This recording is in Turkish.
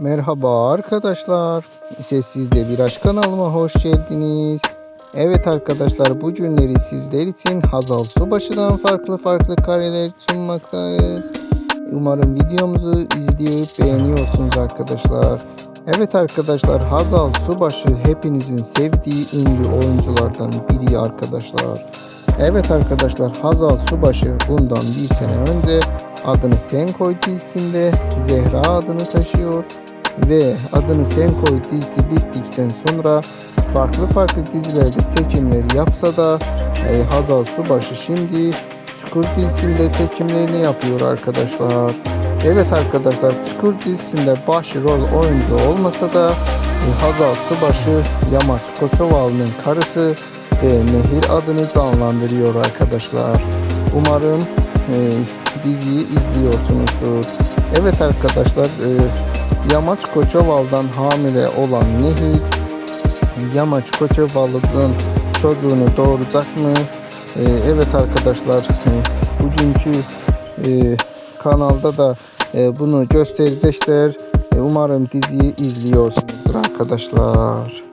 Merhaba arkadaşlar. Sessizde bir aşk kanalıma hoş geldiniz. Evet arkadaşlar bu günleri sizler için Hazal Subaşı'dan farklı farklı kareler sunmaktayız. Umarım videomuzu izleyip beğeniyorsunuz arkadaşlar. Evet arkadaşlar Hazal Subaşı hepinizin sevdiği ünlü oyunculardan biri arkadaşlar. Evet arkadaşlar Hazal Subaşı bundan bir sene önce adını Sen Koy dizisinde Zehra adını taşıyor ve adını Sen Koy dizisi bittikten sonra farklı farklı dizilerde çekimleri yapsa da e, Hazal Subaşı şimdi Çukur dizisinde çekimlerini yapıyor arkadaşlar. Evet arkadaşlar Çukur dizisinde başrol oyuncu olmasa da e, Hazal Subaşı Yamaç Koçovalı'nın karısı ve Nehir adını canlandırıyor arkadaşlar. Umarım e, diziyi izliyorsunuzdur. Evet arkadaşlar e, Yamaç Koçoval'dan hamile olan Nehir Yamaç Koçovalı'nın çocuğunu doğuracak mı? E, evet arkadaşlar e, bugünkü e, kanalda da e, bunu gösterecekler. E, umarım diziyi izliyorsunuzdur arkadaşlar.